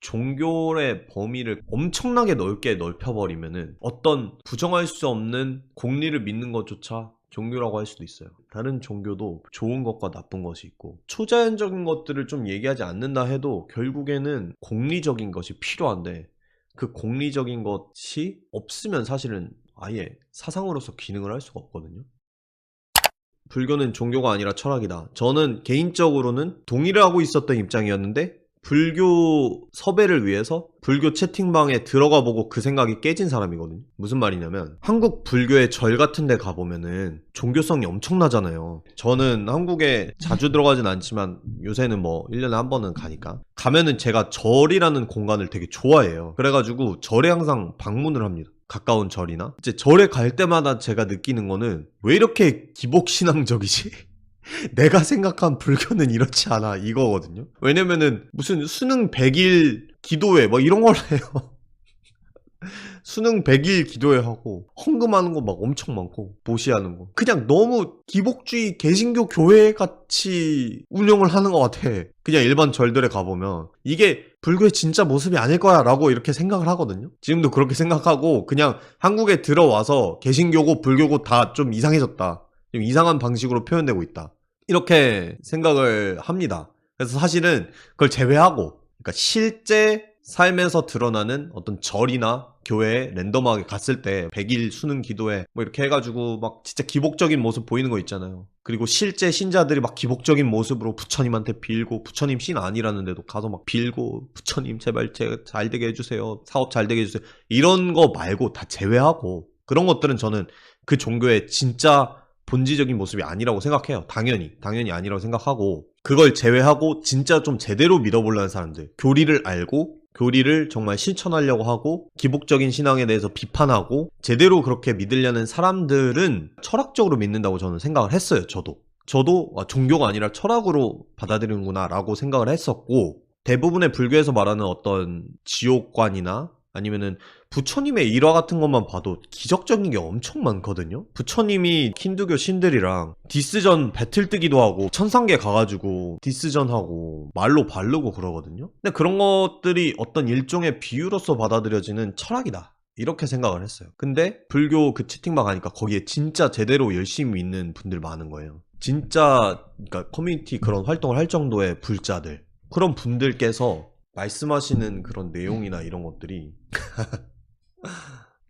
종교의 범위를 엄청나게 넓게 넓혀버리면은 어떤 부정할 수 없는 공리를 믿는 것조차 종교라고 할 수도 있어요. 다른 종교도 좋은 것과 나쁜 것이 있고 초자연적인 것들을 좀 얘기하지 않는다 해도 결국에는 공리적인 것이 필요한데 그 공리적인 것이 없으면 사실은 아예 사상으로서 기능을 할 수가 없거든요. 불교는 종교가 아니라 철학이다. 저는 개인적으로는 동의를 하고 있었던 입장이었는데 불교 섭외를 위해서 불교 채팅방에 들어가 보고 그 생각이 깨진 사람이거든요. 무슨 말이냐면 한국 불교의 절 같은 데 가보면은 종교성이 엄청나잖아요. 저는 한국에 자주 들어가진 않지만 요새는 뭐 1년에 한 번은 가니까 가면은 제가 절이라는 공간을 되게 좋아해요. 그래가지고 절에 항상 방문을 합니다. 가까운 절이나 이제 절에 갈 때마다 제가 느끼는 거는 왜 이렇게 기복신앙적이지? 내가 생각한 불교는 이렇지 않아. 이거거든요. 왜냐면은 무슨 수능 100일 기도회 뭐 이런 걸 해요. 수능 100일 기도회 하고 헌금하는 거 막 엄청 많고 보시하는 거. 그냥 너무 기복주의 개신교 교회 같이 운영을 하는 것 같아. 그냥 일반 절들에 가보면 이게 불교의 진짜 모습이 아닐 거야 라고 이렇게 생각을 하거든요. 지금도 그렇게 생각하고 그냥 한국에 들어와서 개신교고 불교고 다 좀 이상해졌다. 좀 이상한 방식으로 표현되고 있다 이렇게 생각을 합니다 그래서 사실은 그걸 제외하고 그러니까 실제 삶에서 드러나는 어떤 절이나 교회에 랜덤하게 갔을 때 100일 수능 기도회 뭐 이렇게 해가지고 막 진짜 기복적인 모습 보이는 거 있잖아요. 그리고 실제 신자들이 막 기복적인 모습으로 부처님한테 빌고 부처님 신 아니라는데도 가서 막 빌고 부처님 제발 제 잘 되게 해주세요. 사업 잘 되게 해주세요. 이런 거 말고 다 제외하고 그런 것들은 저는 그 종교의 진짜 본질적인 모습이 아니라고 생각해요. 당연히. 당연히 아니라고 생각하고 그걸 제외하고 진짜 좀 제대로 믿어보려는 사람들 교리를 알고 교리를 정말 실천하려고 하고 기복적인 신앙에 대해서 비판하고 제대로 그렇게 믿으려는 사람들은 철학적으로 믿는다고 저는 생각을 했어요. 저도. 저도 아, 종교가 아니라 철학으로 받아들이는구나 라고 생각을 했었고 대부분의 불교에서 말하는 어떤 지옥관이나 아니면은 부처님의 일화 같은 것만 봐도 기적적인 게 엄청 많거든요. 부처님이 킨두교 신들이랑 디스전 배틀 뜨기도 하고 천상계 가가지고 디스전 하고 말로 바르고 그러거든요. 근데 그런 것들이 어떤 일종의 비유로서 받아들여지는 철학이다. 이렇게 생각을 했어요. 근데 불교 그 채팅방 가니까 거기에 진짜 제대로 열심히 믿는 분들 많은 거예요. 진짜 그러니까 커뮤니티 그런 활동을 할 정도의 불자들 그런 분들께서 말씀하시는 그런 내용이나 이런 것들이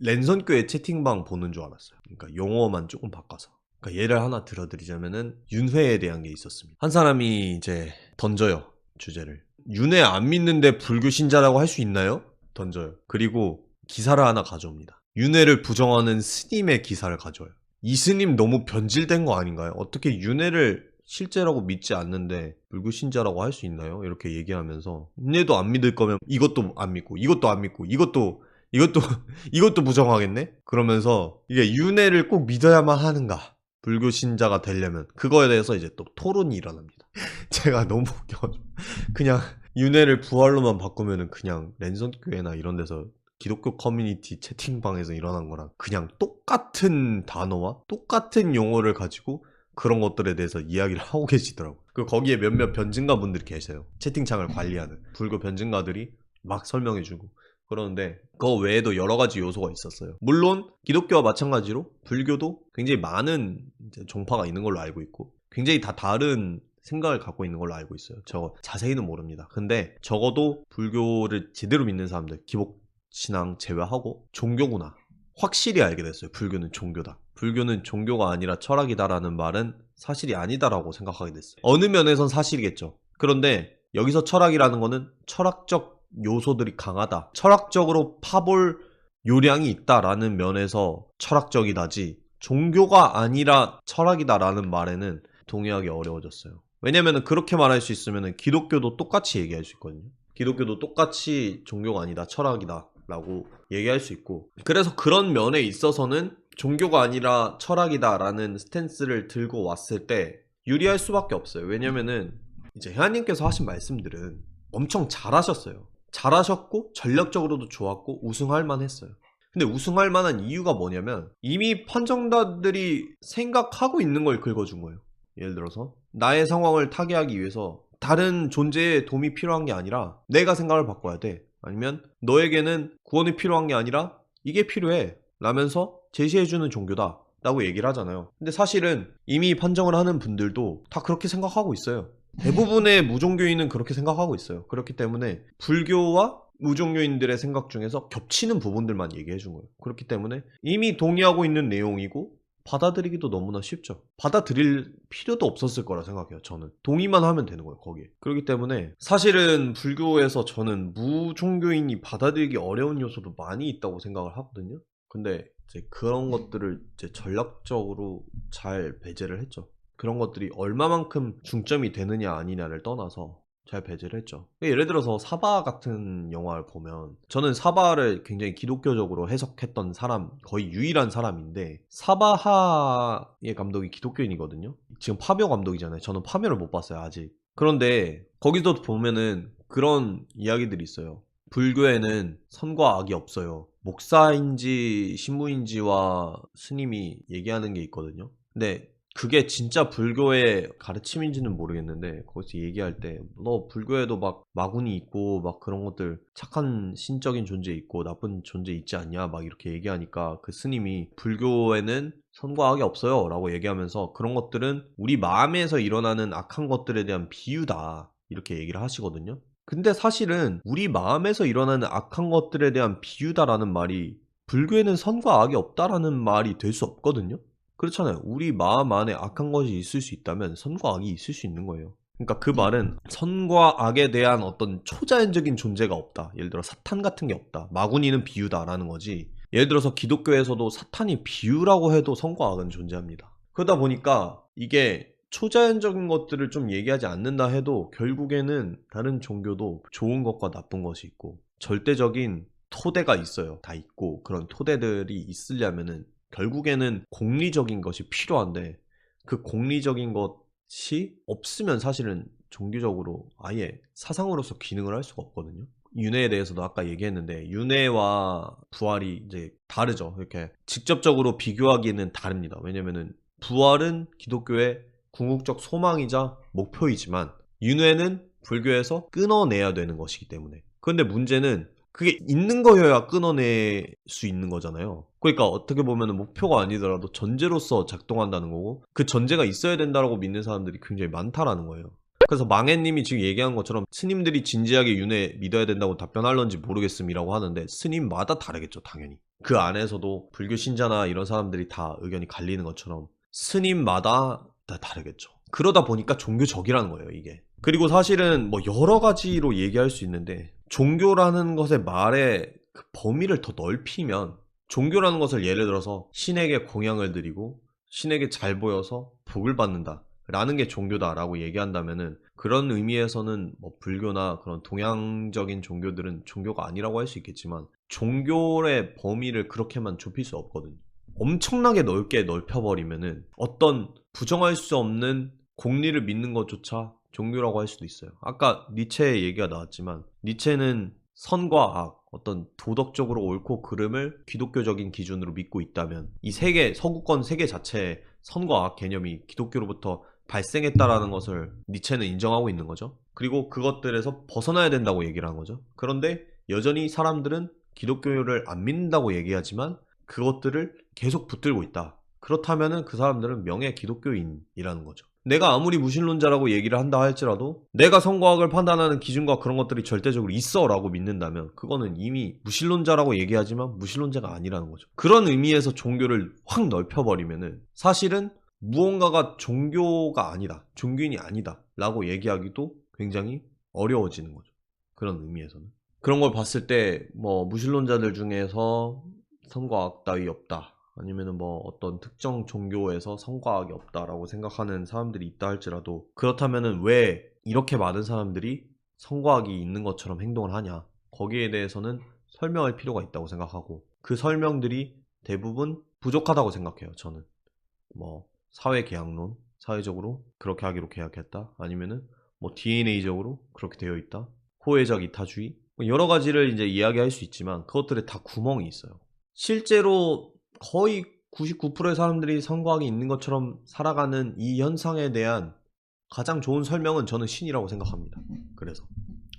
랜선교의 채팅방 보는 줄 알았어요. 그러니까 용어만 조금 바꿔서. 그러니까 예를 하나 들어드리자면은 윤회에 대한 게 있었습니다. 한 사람이 이제 던져요 주제를. 윤회 안 믿는데 불교 신자라고 할 수 있나요? 던져요. 그리고 기사를 하나 가져옵니다. 윤회를 부정하는 스님의 기사를 가져와요. 이 스님 너무 변질된 거 아닌가요? 어떻게 윤회를 실제라고 믿지 않는데 불교 신자라고 할 수 있나요? 이렇게 얘기하면서 윤회도 안 믿을 거면 이것도 안 믿고 이것도 안 믿고 이것도 이것도 이것도 부정하겠네? 그러면서 이게 윤회를 꼭 믿어야만 하는가? 불교 신자가 되려면 그거에 대해서 이제 또 토론이 일어납니다. 제가 너무 웃겨가지고 그냥 윤회를 부활로만 바꾸면은 그냥 랜선 교회나 이런 데서 기독교 커뮤니티 채팅방에서 일어난 거랑 그냥 똑같은 단어와 똑같은 용어를 가지고 그런 것들에 대해서 이야기를 하고 계시더라고요. 그 거기에 몇몇 변증가 분들이 계세요. 채팅창을 관리하는 불교 변증가들이 막 설명해주고 그러는데 그 외에도 여러 가지 요소가 있었어요. 물론 기독교와 마찬가지로 불교도 굉장히 많은 종파가 있는 걸로 알고 있고 굉장히 다 다른 생각을 갖고 있는 걸로 알고 있어요. 저 자세히는 모릅니다. 근데 적어도 불교를 제대로 믿는 사람들 기복 신앙 제외하고 종교구나 확실히 알게 됐어요. 불교는 종교다. 불교는 종교가 아니라 철학이다라는 말은 사실이 아니다라고 생각하게 됐어요. 어느 면에선 사실이겠죠. 그런데 여기서 철학이라는 거는 철학적 요소들이 강하다. 철학적으로 파볼 요량이 있다라는 면에서 철학적이다지 종교가 아니라 철학이다라는 말에는 동의하기 어려워졌어요. 왜냐면은 그렇게 말할 수 있으면은 기독교도 똑같이 얘기할 수 있거든요. 기독교도 똑같이 종교가 아니다 철학이다 라고 얘기할 수 있고 그래서 그런 면에 있어서는 종교가 아니라 철학이다라는 스탠스를 들고 왔을 때 유리할 수밖에 없어요. 왜냐면은 이제 혜아님께서 하신 말씀들은 엄청 잘하셨어요. 잘하셨고 전략적으로도 좋았고 우승할 만했어요. 근데 우승할 만한 이유가 뭐냐면 이미 판정자들이 생각하고 있는 걸 긁어준 거예요. 예를 들어서 나의 상황을 타개하기 위해서 다른 존재의 도움이 필요한 게 아니라 내가 생각을 바꿔야 돼. 아니면 너에게는 구원이 필요한 게 아니라 이게 필요해. 라면서 제시해주는 종교다. 라고 얘기를 하잖아요. 근데 사실은 이미 판정을 하는 분들도 다 그렇게 생각하고 있어요. 대부분의 무종교인은 그렇게 생각하고 있어요. 그렇기 때문에 불교와 무종교인들의 생각 중에서 겹치는 부분들만 얘기해 준 거예요. 그렇기 때문에 이미 동의하고 있는 내용이고 받아들이기도 너무나 쉽죠. 받아들일 필요도 없었을 거라 생각해요. 저는 동의만 하면 되는 거예요. 거기에. 그렇기 때문에 사실은 불교에서 저는 무종교인이 받아들이기 어려운 요소도 많이 있다고 생각을 하거든요. 근데 이제 그런 것들을 이제 전략적으로 잘 배제를 했죠. 그런 것들이 얼마만큼 중점이 되느냐 아니냐를 떠나서 잘 배제를 했죠. 예를 들어서 사바 같은 영화를 보면 저는 사바를 굉장히 기독교적으로 해석했던 사람 거의 유일한 사람인데 사바하의 감독이 기독교인이거든요. 지금 파묘 감독이잖아요. 저는 파묘를 못 봤어요 아직. 그런데 거기서 보면은 그런 이야기들이 있어요. 불교에는 선과 악이 없어요. 목사인지 신부인지와 스님이 얘기하는 게 있거든요. 근데 그게 진짜 불교의 가르침인지는 모르겠는데 거기서 얘기할 때 너 불교에도 막 마군이 있고 막 그런 것들 착한 신적인 존재 있고 나쁜 존재 있지 않냐? 막 이렇게 얘기하니까 그 스님이 불교에는 선과 악이 없어요 라고 얘기하면서 그런 것들은 우리 마음에서 일어나는 악한 것들에 대한 비유다 이렇게 얘기를 하시거든요. 근데 사실은 우리 마음에서 일어나는 악한 것들에 대한 비유다라는 말이 불교에는 선과 악이 없다라는 말이 될 수 없거든요 그렇잖아요. 우리 마음 안에 악한 것이 있을 수 있다면 선과 악이 있을 수 있는 거예요. 그러니까 그 말은 선과 악에 대한 어떤 초자연적인 존재가 없다. 예를 들어 사탄 같은 게 없다. 마구니는 비유다라는 거지. 예를 들어서 기독교에서도 사탄이 비유라고 해도 선과 악은 존재합니다. 그러다 보니까 이게 초자연적인 것들을 좀 얘기하지 않는다 해도 결국에는 다른 종교도 좋은 것과 나쁜 것이 있고 절대적인 토대가 있어요. 다 있고 그런 토대들이 있으려면은 결국에는 공리적인 것이 필요한데 그 공리적인 것이 없으면 사실은 종교적으로 아예 사상으로서 기능을 할 수가 없거든요. 윤회에 대해서도 아까 얘기했는데 윤회와 부활이 이제 다르죠. 이렇게 직접적으로 비교하기는 다릅니다. 왜냐면은 부활은 기독교의 궁극적 소망이자 목표이지만 윤회는 불교에서 끊어내야 되는 것이기 때문에. 그런데 문제는 그게 있는 거여야 끊어낼 수 있는 거잖아요. 그러니까 어떻게 보면 목표가 아니더라도 전제로서 작동한다는 거고 그 전제가 있어야 된다라고 믿는 사람들이 굉장히 많다라는 거예요. 그래서 망해님이 지금 얘기한 것처럼 스님들이 진지하게 윤회 믿어야 된다고 답변할런지 모르겠음이라고 하는데 스님마다 다르겠죠 당연히. 그 안에서도 불교 신자나 이런 사람들이 다 의견이 갈리는 것처럼 스님마다 다 다르겠죠. 그러다 보니까 종교적이라는 거예요 이게. 그리고 사실은 뭐 여러 가지로 얘기할 수 있는데 종교라는 것의 말의 그 범위를 더 넓히면 종교라는 것을 예를 들어서 신에게 공양을 드리고 신에게 잘 보여서 복을 받는다. 라는 게 종교다라고 얘기한다면은 그런 의미에서는 뭐 불교나 그런 동양적인 종교들은 종교가 아니라고 할 수 있겠지만 종교의 범위를 그렇게만 좁힐 수 없거든요. 엄청나게 넓게 넓혀버리면은 어떤 부정할 수 없는 공리를 믿는 것조차 종교라고 할 수도 있어요. 아까 니체의 얘기가 나왔지만 니체는 선과 악, 어떤 도덕적으로 옳고 그름을 기독교적인 기준으로 믿고 있다면 이 세계 서구권 세계 자체의 선과 악 개념이 기독교로부터 발생했다라는 것을 니체는 인정하고 있는 거죠. 그리고 그것들에서 벗어나야 된다고 얘기를 한 거죠. 그런데 여전히 사람들은 기독교를 안 믿는다고 얘기하지만 그것들을 계속 붙들고 있다. 그렇다면은 그 사람들은 명예 기독교인이라는 거죠. 내가 아무리 무신론자라고 얘기를 한다 할지라도 내가 선과학을 판단하는 기준과 그런 것들이 절대적으로 있어라고 믿는다면 그거는 이미 무신론자라고 얘기하지만 무신론자가 아니라는 거죠. 그런 의미에서 종교를 확 넓혀버리면은 사실은 무언가가 종교가 아니다, 종교인이 아니다 라고 얘기하기도 굉장히 어려워지는 거죠. 그런 의미에서는. 그런 걸 봤을 때 뭐 무신론자들 중에서 선과학 따위 없다. 아니면은 뭐 어떤 특정 종교에서 성과학이 없다라고 생각하는 사람들이 있다 할지라도 그렇다면은 왜 이렇게 많은 사람들이 성과학이 있는 것처럼 행동을 하냐? 거기에 대해서는 설명할 필요가 있다고 생각하고 그 설명들이 대부분 부족하다고 생각해요 저는. 뭐 사회 계약론 사회적으로 그렇게 하기로 계약했다. 아니면은 뭐 DNA적으로 그렇게 되어 있다. 호혜적 이타주의. 뭐 여러 가지를 이제 이야기할 수 있지만 그것들에 다 구멍이 있어요. 실제로 거의 99%의 사람들이 성과학이 있는 것처럼 살아가는 이 현상에 대한 가장 좋은 설명은 저는 신이라고 생각합니다. 그래서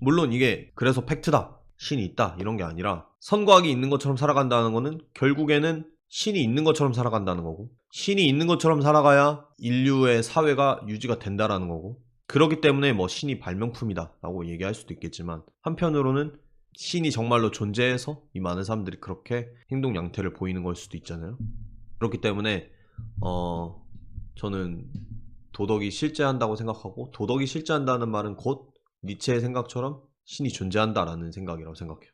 물론 이게 그래서 팩트다 신이 있다 이런 게 아니라 선과학이 있는 것처럼 살아간다는 거는 결국에는 신이 있는 것처럼 살아간다는 거고 신이 있는 것처럼 살아가야 인류의 사회가 유지가 된다라는 거고 그렇기 때문에 뭐 신이 발명품이다 라고 얘기할 수도 있겠지만 한편으로는 신이 정말로 존재해서 이 많은 사람들이 그렇게 행동 양태를 보이는 걸 수도 있잖아요. 그렇기 때문에 어 저는 도덕이 실제한다고 생각하고 도덕이 실제한다는 말은 곧 니체의 생각처럼 신이 존재한다라는 생각이라고 생각해요.